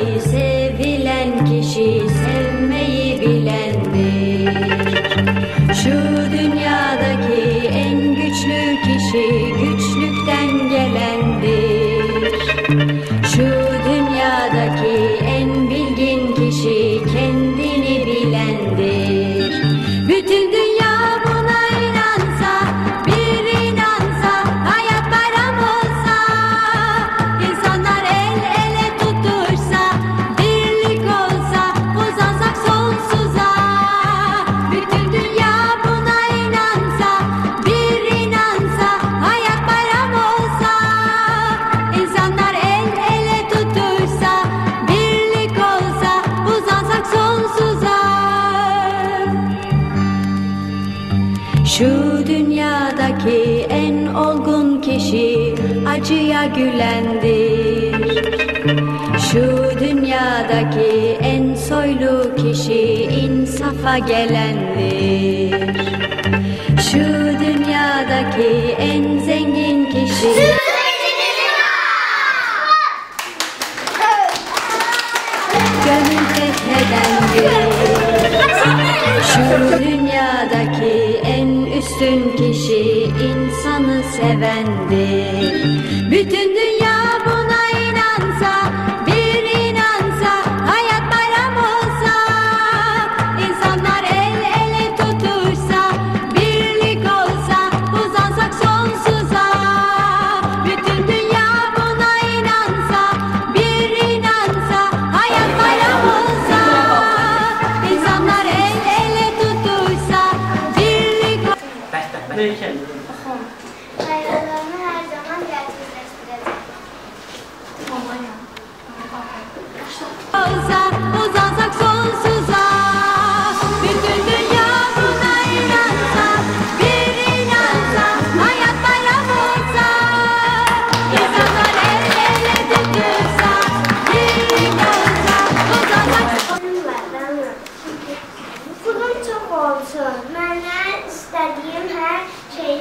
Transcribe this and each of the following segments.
place Şu dünyadaki en olgun kişi acıya gülendir. Şu dünyadaki en soylu kişi insafa gelendir. Şu dünyadaki en zengin kişi gönül fethedendir. Şu dünyadaki üstün kişi insanı sevendir. Bütün dünya Kendin? Hayallerimi her zaman gerçekleştireceğim. olsa, uzansak sonsuza. Bütün dünya buna inansa, bir inansa, hayat bayram olsa. İnsanlar el ele birlik olsa, uzansak var. Pulum çok olsun.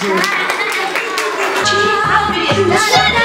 Thank you.